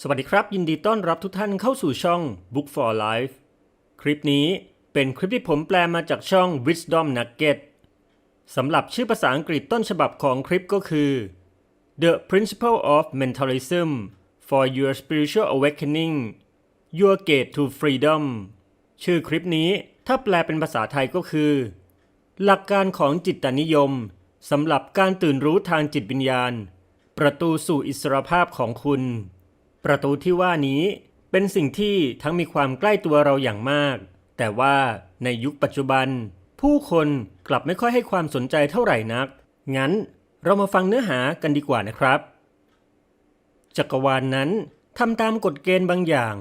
สวัสดีครับ ยินดีต้อนรับทุกท่านเข้าสู่ช่อง Book for Life คลิปนี้เป็นคลิปที่ผมแปลมาจากช่อง Wisdom Nugget สำหรับชื่อภาษาอังกฤษต้นฉบับของคลิปก็คือ The Principle of Mentalism for Your Spiritual Awakening Your Gate to Freedom ชื่อคลิปนี้ถ้าแปลเป็นภาษาไทยก็คือ หลักการของจิตตนิยมสำหรับการตื่นรู้ทางจิตวิญญาณ ประตูสู่อิสรภาพของคุณ ประตูที่ว่านี้เป็นสิ่งที่ทั้งมีความใกล้ตัวเราอย่างมาก แต่ว่าในยุคปัจจุบัน ผู้คนกลับไม่ค่อยให้ความสนใจเท่าไหร่นัก งั้นเรามาฟังเนื้อหากันดีกว่านะครับ จักรวาลนนั้นทำตามกฎเกณฑ์บางอย่าง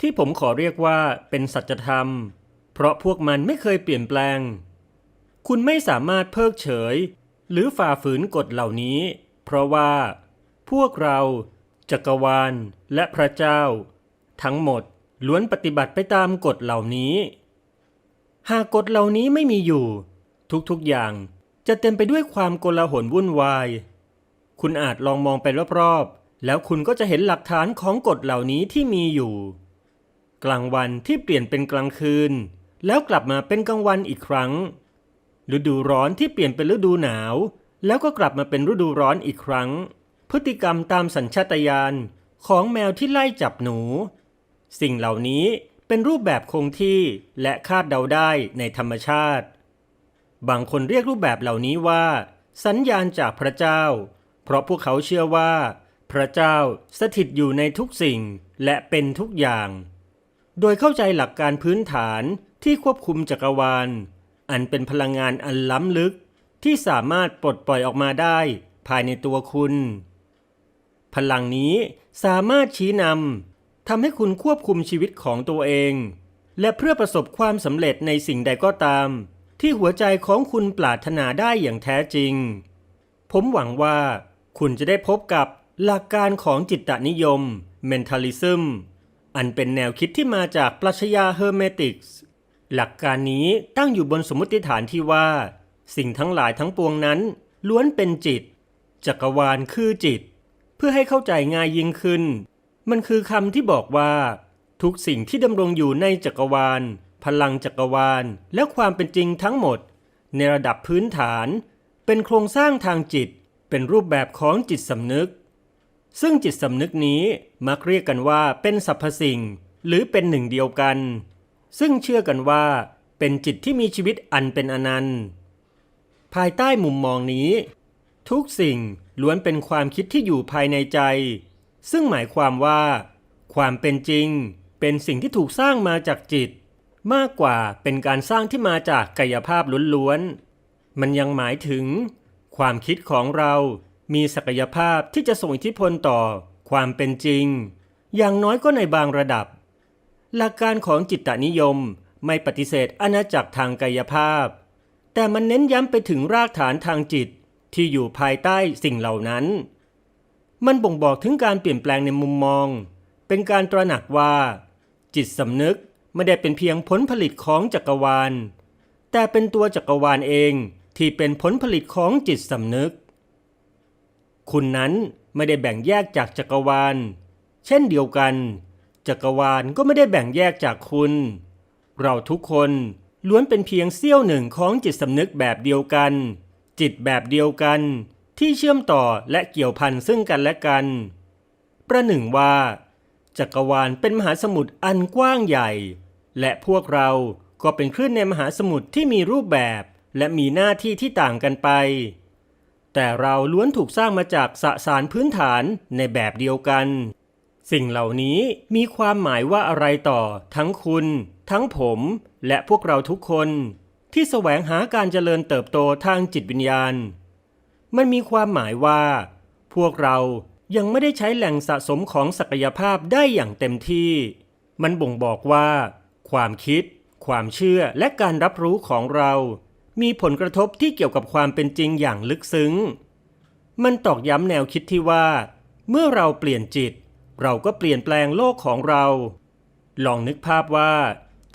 ที่ผมขอเรียกว่าเป็นสัจธรรม เพราะพวกมันไม่เคยเปลี่ยนแปลง คุณไม่สามารถเพิกเฉย หรือฝ่าฝืนกฎเหล่านี้ เพราะว่า พวกเรา จักรวาล และพระเจ้า ทั้งหมดล้วนปฏิบัติไปตามกฎเหล่านี้ หากกฎเหล่านี้ไม่มีอยู่ ทุกๆอย่างจะเต็มไปด้วยความโกลาหลวุ่นวาย คุณอาจลองมองไปรอบๆ แล้วคุณก็จะเห็นหลักฐานของกฎเหล่านี้ที่มีอยู่ กลางวันที่เปลี่ยนเป็นกลางคืน แล้วกลับมาเป็นกลางวันอีกครั้ง ฤดูร้อนที่เปลี่ยนเป็นฤดูหนาว แล้วก็กลับมาเป็นฤดูร้อนอีกครั้ง พฤติกรรมตามสัญชาตญาณของแมวที่ไล่จับหนู สิ่งเหล่านี้เป็นรูปแบบคงที่และคาดเดาได้ในธรรมชาติ บางคนเรียกรูปแบบเหล่านี้ว่า สัญญาณจากพระเจ้า เพราะพวกเขาเชื่อว่า พระเจ้าสถิตอยู่ในทุกสิ่งและเป็นทุกอย่าง โดยเข้าใจหลักการพื้นฐานที่ควบคุมจักรวาล อันเป็นพลังงานอันล้ำลึกที่สามารถปลดปล่อยออกมาได้ภายในตัวคุณ พลังนี้สามารถชี้นำทำให้คุณควบคุมชีวิตของตัวเอง และเพื่อประสบความสำเร็จในสิ่งใดก็ตาม ที่หัวใจของคุณปรารถนาได้อย่างแท้จริง ผมหวังว่า คุณจะได้พบกับหลักการของจิตตนิยม mentalism อันเป็นแนวคิดที่มาจากปรัชญาเฮอร์เมติกส์หลักการนี้ตั้งอยู่บนสมมติฐานที่ว่า สิ่งทั้งหลายทั้งปวงนั้น ล้วนเป็นจิต จักรวาลคือจิต พื่อให้เข้าใจง่ายยิ่งขึ้น มันคือคำที่บอกว่า ทุกสิ่งที่ดำรงอยู่ในจักรวาล พลังจักรวาล และความเป็นจริงทั้งหมด ในระดับพื้นฐาน เป็นโครงสร้างทางจิต เป็นรูปแบบของจิตสำนึก ซึ่งจิตสำนึกนี้มักเรียกกันว่าเป็นสรรพสิ่ง หรือเป็นหนึ่งเดียวกัน ซึ่งเชื่อกันว่า เป็นจิตที่มีชีวิตอันเป็นอนันต์ ภายใต้มุมมองนี้ ทุกสิ่ง ล้วนเป็นความคิดที่อยู่ภายในใจ ซึ่งหมายความว่า ความเป็นจริง เป็นสิ่งที่ถูกสร้างมาจากจิต มากกว่าเป็นการสร้างที่มาจากกายภาพล้วนๆมันยังหมายถึง ความคิดของเรามีศักยภาพที่จะส่งอิทธิพลต่อ ความเป็นจริง อย่างน้อยก็ในบางระดับ หลักการของจิตตนิยมไม่ปฏิเสธอาณาจักรทางกายภาพ แต่มันเน้นย้ำไปถึงรากฐานทางจิต ที่อยู่ภายใต้สิ่งเหล่านั้น มันบ่งบอกถึงการเปลี่ยนแปลงในมุมมอง เป็นการตระหนักว่า จิตสำนึกไม่ได้เป็นเพียงผลผลิตของจักรวาล แต่เป็นตัวจักรวาลเองที่เป็นผลผลิตของจิตสำนึก คุณนั้นไม่ได้แบ่งแยกจากจักรวาล เช่นเดียวกัน จักรวาลก็ไม่ได้แบ่งแยกจากคุณ เราทุกคนล้วนเป็นเพียงเสี้ยวหนึ่งของจิตสำนึกแบบเดียวกัน จิตแบบเดียวกันที่เชื่อมต่อและเกี่ยวพันซึ่งกันและกัน ประหนึ่งว่า จักรวาลเป็นมหาสมุทรอันกว้างใหญ่ และพวกเราก็เป็นคลื่นในมหาสมุทรที่มีรูปแบบและมีหน้าที่ที่ต่างกันไป แต่เราล้วนถูกสร้างมาจากสสารพื้นฐานในแบบเดียวกัน สิ่งเหล่านี้มีความหมายว่าอะไรต่อ ทั้งคุณ ทั้งผม และพวกเราทุกคน ที่แสวงหาการเจริญเติบโตทางจิตวิญญาณ มันมีความหมายว่า พวกเรายังไม่ได้ใช้แหล่งสะสมของศักยภาพได้อย่างเต็มที่ มันบ่งบอกว่า ความคิด ความเชื่อและการรับรู้ของเรา มีผลกระทบที่เกี่ยวกับความเป็นจริงอย่างลึกซึ้ง มันตอกย้ำแนวคิดที่ว่า เมื่อเราเปลี่ยนจิต เราก็เปลี่ยนแปลงโลกของเรา ลองนึกภาพว่า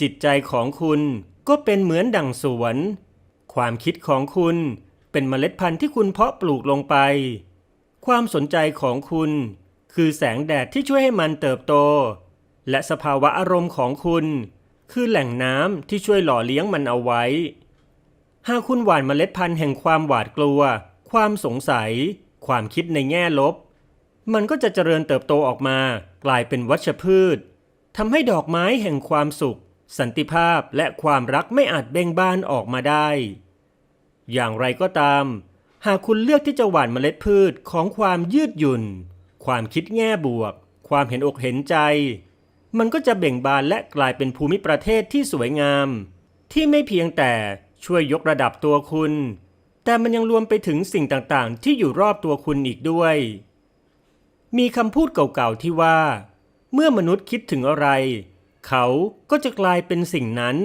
จิตใจของคุณ ก็เป็นเหมือนดั่งสวน ความคิดของคุณเป็นเมล็ดพันธุ์ที่คุณเพาะปลูกลงไป ความสนใจของคุณ คือแสงแดดที่ช่วยให้มันเติบโต และสภาวะอารมณ์ของคุณ คือแหล่งน้ำที่ช่วยหล่อเลี้ยงมันเอาไว้ หากคุณหว่านเมล็ดพันธุ์แห่งความหวาดกลัว ความสงสัย ความคิดในแง่ลบ มันก็จะเจริญเติบโตออกมากลายเป็นวัชพืชทำให้ดอกไม้แห่งความสุข สันติภาพและความรักไม่อาจเบ่งบานออกมาได้ อย่างไรก็ตาม หากคุณเลือกที่จะหว่านเมล็ดพืชของความยืดหยุ่น ความคิดแง่บวก ความเห็นอกเห็นใจ มันก็จะเบ่งบานและกลายเป็นภูมิประเทศที่สวยงาม ที่ไม่เพียงแต่ช่วยยกระดับตัวคุณ แต่มันยังรวมไปถึงสิ่งต่างๆ ที่อยู่รอบตัวคุณอีกด้วย มีคำพูดเก่าๆที่ว่า เมื่อมนุษย์คิดถึงอะไร เขาก็จะกลายเป็นสิ่งนั้น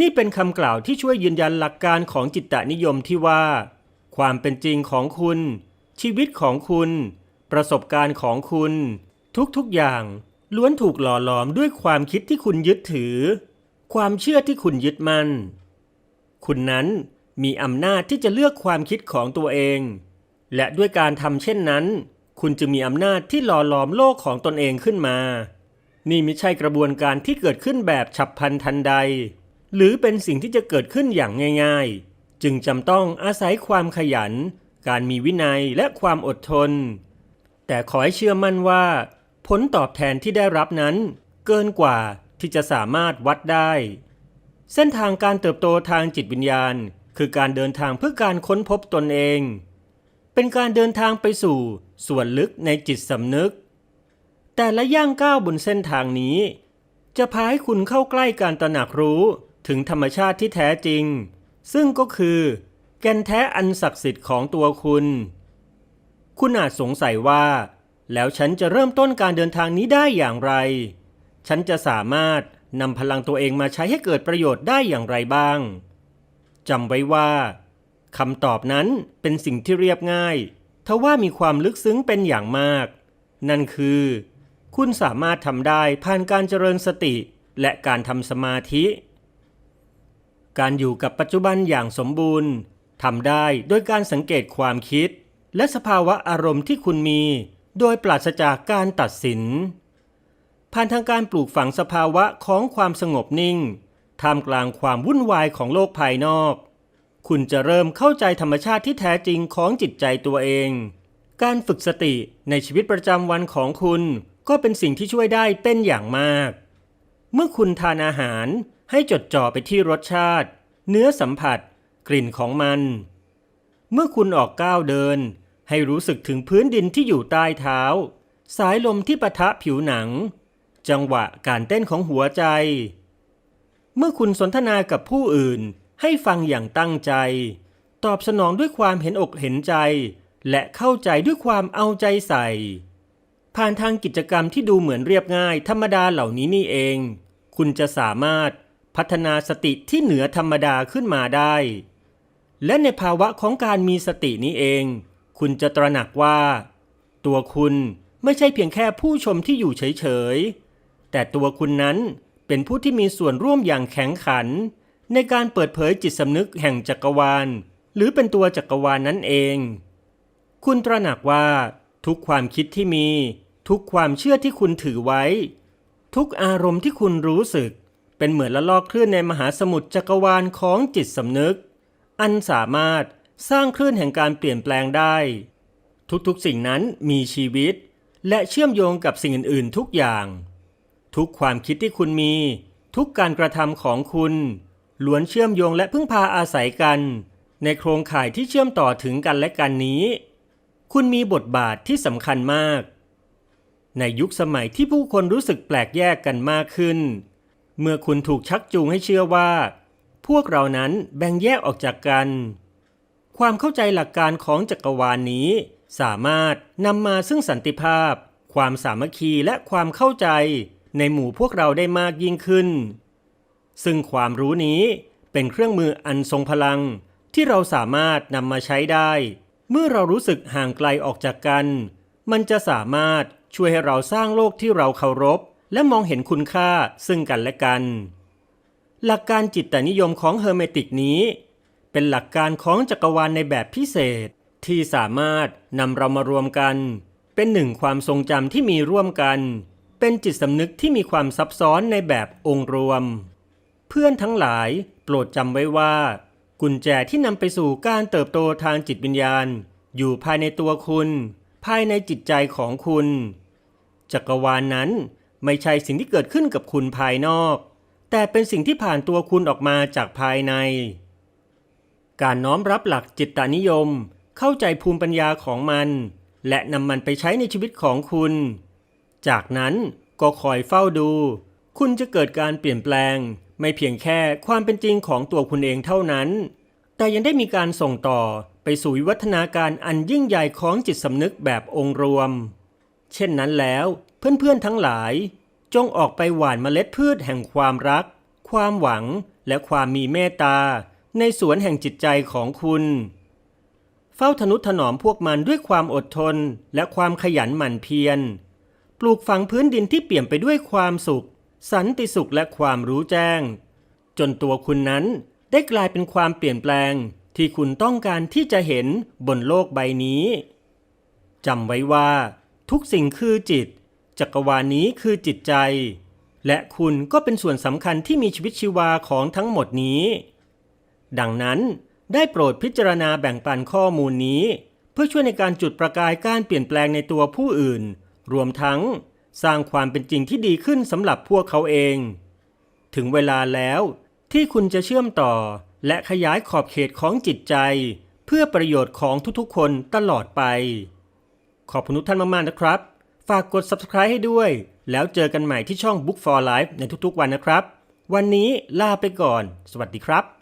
นี่เป็นคำกล่าวที่ช่วยยืนยันหลักการของจิตตนิยมที่ว่า ความเป็นจริงของคุณ ชีวิตของคุณ ประสบการณ์ของคุณ ทุกๆอย่าง ล้วนถูกหล่อหลอมด้วยความคิดที่คุณยึดถือ ความเชื่อที่คุณยึดมัน่น คุณนั้นมีอำนาจที่จะเลือกความคิดของตัวเอง และด้วยการทำเช่นนั้น คุณจะมีอำนาจที่หล่อหลอมโลกของตนเองขึ้นมา นี่ไม่ใช่กระบวนการที่เกิดขึ้นแบบฉับพลันทันใด หรือเป็นสิ่งที่จะเกิดขึ้นอย่างง่ายๆ จึงจำต้องอาศัยความขยัน การมีวินัยและความอดทน แต่ขอให้เชื่อมั่นว่า ผลตอบแทนที่ได้รับนั้น เกินกว่าที่จะสามารถวัดได้ เส้นทางการเติบโตทางจิตวิญญาณ คือการเดินทางเพื่อการค้นพบตนเอง เป็นการเดินทางไปสู่ส่วนลึกในจิตสำนึก แต่ละย่างก้าวบนเส้นทางนี้ จะพาให้คุณเข้าใกล้การตระหนักรู้ถึงธรรมชาติที่แท้จริง ซึ่งก็คือ แก่นแท้อันศักดิ์สิทธิ์ของตัวคุณ คุณอาจสงสัยว่า แล้วฉันจะเริ่มต้นการเดินทางนี้ได้อย่างไร ฉันจะสามารถนำพลังตัวเองมาใช้ให้เกิดประโยชน์ได้อย่างไรบ้างจำไว้ว่าคำตอบนั้นเป็นสิ่งที่เรียบง่าย ทว่ามีความลึกซึ้งเป็นอย่างมาก นั่นคือ คุณสามารถทำได้ผ่านการเจริญสติและการทำสมาธิ การอยู่กับปัจจุบันอย่างสมบูรณ์ทำได้โดยการสังเกตความคิด และสภาวะอารมณ์ที่คุณมี โดยปราศจากการตัดสิน ผ่านทางการปลูกฝังสภาวะของความสงบนิ่งท่ามกลางความวุ่นวายของโลกภายนอก คุณจะเริ่มเข้าใจธรรมชาติที่แท้จริงของจิตใจตัวเอง การฝึกสติในชีวิตประจำวันของคุณ ก็เป็นสิ่งที่ช่วยได้เป็นอย่างมาก เมื่อคุณทานอาหารให้จดจ่อไปที่รสชาติ เนื้อสัมผัส กลิ่นของมัน เมื่อคุณออกก้าวเดิน ให้รู้สึกถึงพื้นดินที่อยู่ใต้เท้า สายลมที่ปะทะผิวหนัง จังหวะการเต้นของหัวใจ เมื่อคุณสนทนากับผู้อื่นให้ฟังอย่างตั้งใจ ตอบสนองด้วยความเห็นอกเห็นใจ และเข้าใจด้วยความเอาใจใส่ ผ่านทางกิจกรรมที่ดูเหมือนเรียบง่าย ธรรมดาเหล่านี้นี่เอง คุณจะสามารถพัฒนาสติที่เหนือธรรมดาขึ้นมาได้ และในภาวะของการมีสตินี้เอง คุณจะตระหนักว่า ตัวคุณไม่ใช่เพียงแค่ผู้ชมที่อยู่เฉยๆ แต่ตัวคุณนั้นเป็นผู้ที่มีส่วนร่วมอย่างแข็งขัน ในการเปิดเผยจิตสำนึกแห่งจักรวาล หรือเป็นตัวจักรวาลนนั่นเอง คุณตระหนักว่า ทุกความคิดที่มี ทุกความเชื่อที่คุณถือไว้ ทุกอารมณ์ที่คุณรู้สึก เป็นเหมือนละลอกคลื่นในมหาสมุทรจักรวาลของจิตสำนึก อันสามารถสร้างคลื่นแห่งการเปลี่ยนแปลงได้ ทุกๆสิ่งนั้นมีชีวิต และเชื่อมโยงกับสิ่งอื่นๆ ทุกอย่าง ทุกความคิดที่คุณมี ทุกการกระทำของคุณล้วนเชื่อมโยงและพึ่งพาอาศัยกัน ในโครงข่ายที่เชื่อมต่อถึงกันและกันนี้ คุณมีบทบาทที่สำคัญมาก ในยุคสมัยที่ผู้คนรู้สึกแปลกแยกกันมากขึ้น เมื่อคุณถูกชักจูงให้เชื่อว่า พวกเรานั้นแบ่งแยกออกจากกัน ความเข้าใจหลักการของจักรวาลนนี้ สามารถนำมาซึ่งสันติภาพ ความสามัคคีและความเข้าใจในหมู่พวกเราได้มากยิ่งขึ้น ซึ่งความรู้นี้เป็นเครื่องมืออันทรงพลังที่เราสามารถนำมาใช้ได้ เมื่อเรารู้สึกห่างไกลออกจากกัน มันจะสามารถช่วยให้เราสร้างโลกที่เราเคารพ และมองเห็นคุณค่าซึ่งกันและกัน หลักการจิตตนิยมของเฮอร์เมติกนี้ เป็นหลักการของจักรวาลในแบบพิเศษที่สามารถนำเรามารวมกัน เป็นหนึ่งความทรงจำที่มีร่วมกัน เป็นจิตสำนึกที่มีความซับซ้อนในแบบองค์รวม เพื่อนทั้งหลายโปรดจำไว้ว่า กุญแจที่นำไปสู่การเติบโตทางจิตวิญญาณ อยู่ภายในตัวคุณ ภายในจิตใจของคุณ จักรวาลนนั้นไม่ใช่สิ่งที่เกิดขึ้นกับคุณภายนอก แต่เป็นสิ่งที่ผ่านตัวคุณออกมาจากภายใน การน้อมรับหลักจิตตานิยม เข้าใจภูมิปัญญาของมัน และนำมันไปใช้ในชีวิตของคุณ จากนั้นก็คอยเฝ้าดู คุณจะเกิดการเปลี่ยนแปลง ไม่เพียงแค่ความเป็นจริงของตัวคุณเองเท่านั้น แต่ยังได้มีการส่งต่อไปสู่วิวัฒนาการอันยิ่งใหญ่ของจิตสำนึกแบบองค์รวม เช่นนั้นแล้วเพื่อนๆทั้งหลาย จงออกไปหว่านเมล็ดพืชแห่งความรัก ความหวังและความมีเมตตา ในสวนแห่งจิตใจของคุณ เฝ้าทนุถนอมพวกมันด้วยความอดทนและความขยันหมั่นเพียร ปลูกฝังพื้นดินที่เปี่ยมไปด้วยความสุข สันติสุขและความรู้แจ้ง จนตัวคุณนั้นได้กลายเป็นความเปลี่ยนแปลงที่คุณต้องการที่จะเห็นบนโลกใบนี้จำไว้ว่า ทุกสิ่งคือจิต จักรวาลนี้คือจิตใจ และคุณก็เป็นส่วนสำคัญที่มีชีวิตชีวาของทั้งหมดนี้ ดังนั้นได้โปรดพิจารณาแบ่งปันข้อมูลนี้ เพื่อช่วยในการจุดประกายการเปลี่ยนแปลงในตัวผู้อื่น รวมทั้ง สร้างความเป็นจริงที่ดีขึ้นสำหรับพวกเขาเอง ถึงเวลาแล้วที่คุณจะเชื่อมต่อและขยายขอบเขตของจิตใจ เพื่อประโยชน์ของทุกๆ คนตลอดไป ขอบคุณทุกท่านมากๆนะครับ ฝากกด subscribe ให้ด้วย แล้วเจอกันใหม่ที่ช่อง Book for Life ในทุกๆ วันนะครับ วันนี้ลาไปก่อน สวัสดีครับ